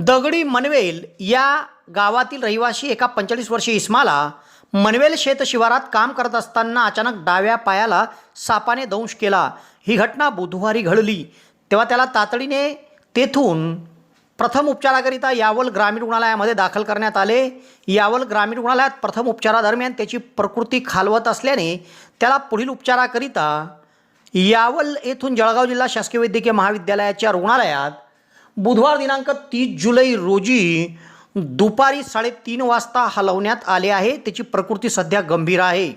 दगडी मनवेल या गावातील रहिवासी एका पंचेचाळीस वर्षीय इस्माला मनवेल शेत शिवारात काम करत असताना अचानक डाव्या पायाला सापाने दंश केला. ही घटना बुधवारी घडली. तेव्हा त्याला तातडीने तेथून प्रथम उपचाराकरिता यावल ग्रामीण रुग्णालयामध्ये दाखल करण्यात आले. यावल ग्रामीण रुग्णालयात प्रथम उपचारादरम्यान त्याची प्रकृती खालवत असल्याने त्याला पुढील उपचाराकरिता यावल येथून जळगाव जिल्हा शासकीय वैद्यकीय महाविद्यालयाच्या रुग्णालयात बुधवार दिनांक तीस जुलै रोजी दुपारी साडेतीन वाजता हलवण्यात आले आहे. त्याची प्रकृती सध्या गंभीर आहे.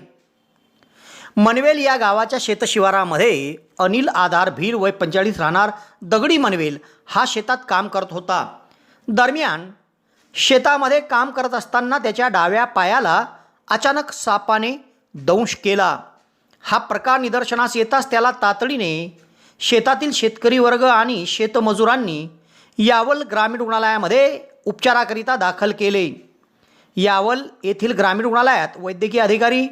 मनवेल या गावाच्या शेतशिवारामध्ये अनिल आधार भील वय पंचेचाळीस राहणार दगडी मनवेल हा शेतात काम करत होता. दरम्यान शेतामध्ये काम करत असताना त्याच्या डाव्या पायाला अचानक सापाने दंश केला. हा प्रकार निदर्शनास येताच त्याला तातडीने शेतातील शेतकरी वर्ग आणि शेतमजुरांनी यावल ग्रामीण रुग्णालयामध्ये उपचाराकरिता दाखल केले. यावल येथील ग्रामीण रुग्णालयात वैद्यकीय अधिकारी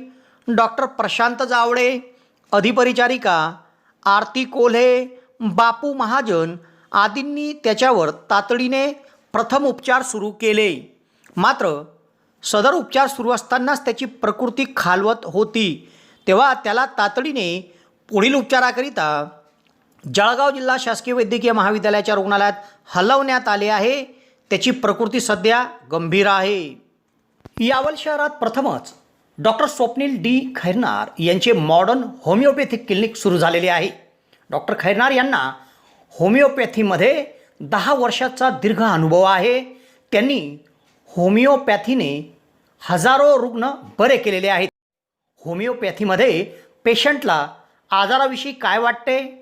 डॉक्टर प्रशांत जावळे अधिपरिचारिका आरती कोल्हे बापू महाजन आदींनी त्याच्यावर तातडीने प्रथम उपचार सुरू केले. मात्र सदर उपचार सुरू असतानाच त्याची प्रकृती खालवत होती. तेव्हा त्याला तातडीने पुढील उपचाराकरिता जळगाव जिल्हा शासकीय वैद्यकीय महाविद्यालयाच्या रुग्णालयात हलवण्यात आले आहे. त्याची प्रकृती सध्या गंभीर आहे. यावल शहरात प्रथमच डॉक्टर स्वप्नील डी खैरनार यांचे मॉडर्न होमिओपॅथिक क्लिनिक सुरू झालेले आहे. डॉक्टर खैरनार यांना होमिओपॅथीमध्ये दहा वर्षाचा दीर्घ अनुभव आहे. त्यांनी होमिओपॅथीने हजारो रुग्ण बरे केलेले आहेत. होमिओपॅथीमध्ये पेशंटला आजाराविषयी काय वाटते?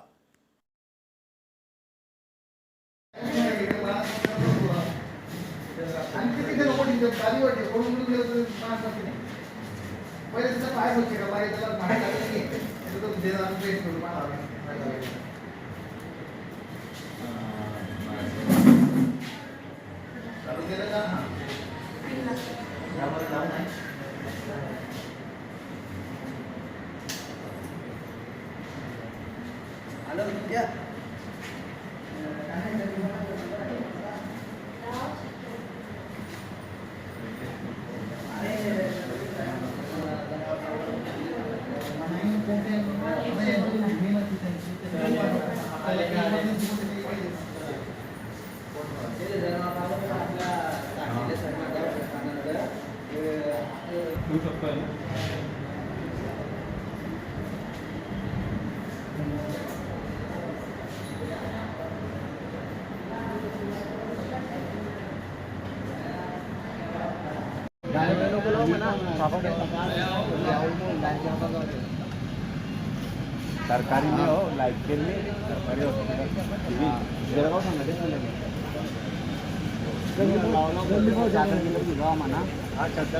आणखी तिथे नको तिथे चाली वाटते पळून उडून गेलं तर नाही. पहिले तिथं पाय बसते का? बाहेर त्याला बाहेर काढलं नाही. त्याचं देणार पेट करून चालू केलं का? हां. त्यावर लावून आलं? सरकारी में हो लाइफ के लिए सरकारी हॉस्पिटल जळगाव सांगते म्हणा हा चर्चा